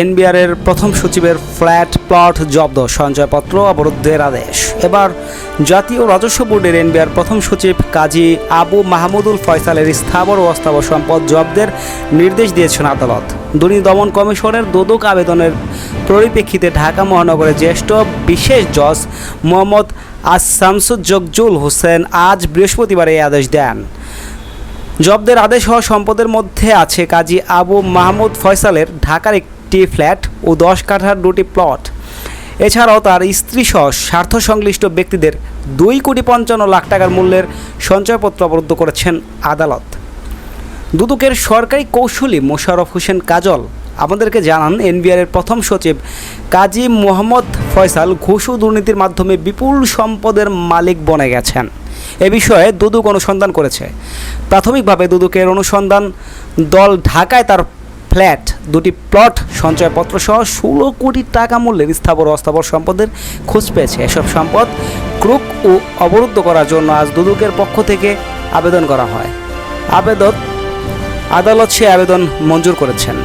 এনবিআরের প্রথম সচিবের flat, plot, জব্দ, সঞ্চয়পত্র, অবরুদ্ধের আদেশ। এবার জাতীয় রাজস্ব বোর্ডের এনবিআর প্রথম সচিব কাজী আবু মাহমুদুল ফয়সালের স্থাবর ও অস্থাবর সম্পদ জব্দের নির্দেশ দিয়েছেন আদালত। দুর্নীতি দমন কমিশনের দোদক আবেদনের পরিপ্রেক্ষিতে ঢাকা মহানগরের জ্যেষ্ঠ বিশেষ জজ মোহাম্মদ আসামসুজ্জুল হোসেন আজ বৃহস্পতিবার এই আদেশ দেন। জব্দের আদেশ হওয়া সম্পদের মধ্যে আছে কাজী আবু মাহমুদ ফয়সালের ঢাকার একটি ফ্ল্যাট ও দশ কাঠার দুটি প্লট। এছাড়াও তার স্ত্রী সহ স্বার্থ সংশ্লিষ্ট ব্যক্তিদের দুই কোটি পঞ্চান্ন লাখ টাকার মূল্যের সঞ্চয়পত্র অবরুদ্ধ করেছেন আদালত। দুদকের সরকারি কৌশলী মোশাররফ হোসেন কাজল আমাদেরকে জানান এনবিআরের প্রথম সচিব কাজী মোহাম্মদ ফয়সাল ঘুষ দুর্নীতির মাধ্যমে বিপুল সম্পদের মালিক বনে গেছেন। এ বিষয়ে দুদক অনুসন্ধান করেছে। প্রাথমিকভাবে দুদকের অনুসন্ধান দল ঢাকায় তার ফ্ল্যাট। দুটি প্লট, সঞ্চয়পত্র সহ ষোলো কোটি টাকা মূল্যের স্থাবর অস্থাবর সম্পদের খোঁজ পেয়েছে এসব সম্পদ ক্রুক ও অবরুদ্ধ করার জন্য আজ দুদুকের পক্ষ থেকে আবেদন করা হয়। আবেদন আদালত সে আবেদন মঞ্জুর করেছেন।